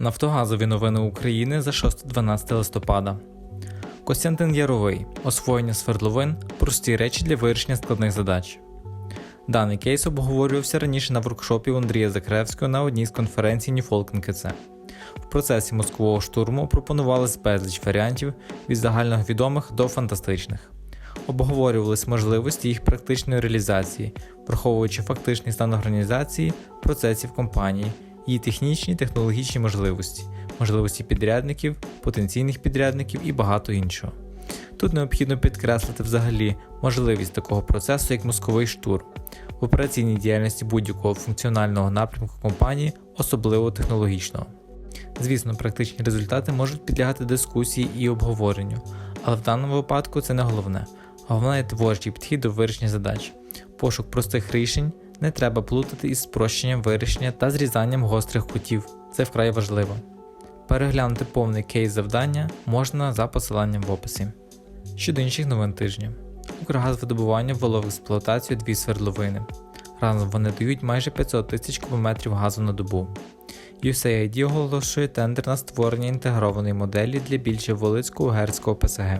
Нафтогазові новини України за 6-12 листопада. Костянтин Яровий. Освоєння свердловин прості речі для вирішення складних задач. Даний кейс обговорювався раніше на воркшопі Андрія Закревського на одній з конференцій Ньюфолкен В процесі мозкового штурму пропонувалось безліч варіантів від загальновідомих до фантастичних. Обговорювались можливості їх практичної реалізації, враховуючи фактичний стан організації, процесів компанії, її технічні технологічні можливості, можливості підрядників, потенційних підрядників і багато іншого. Тут необхідно підкреслити взагалі можливість такого процесу, як мозковий штурм, в операційній діяльності будь-якого функціонального напрямку компанії, особливо технологічного. Звісно, практичні результати можуть підлягати дискусії і обговоренню, але в даному випадку це не головне. Головне є творчий підхід до вирішення задач. Пошук простих рішень не треба плутати із спрощенням вирішення та зрізанням гострих кутів. Це вкрай важливо. Переглянути повний кейс завдання можна за посиланням в описі. Щодо інших новин тижня. Укргазвидобування ввело в експлуатацію дві свердловини. Разом вони дають майже 500 тисяч кубометрів газу на добу. USAID оголошує тендер на створення інтегрованої моделі для більше Волицького герського ПСГ.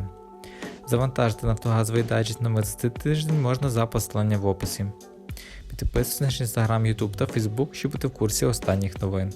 Завантажити нафтогазовий дайджест на 20 тиждень можна за посиланням в описі. Підписуйтесь на наш інстаграм, Ютуб та Фейсбук, щоб бути в курсі останніх новин.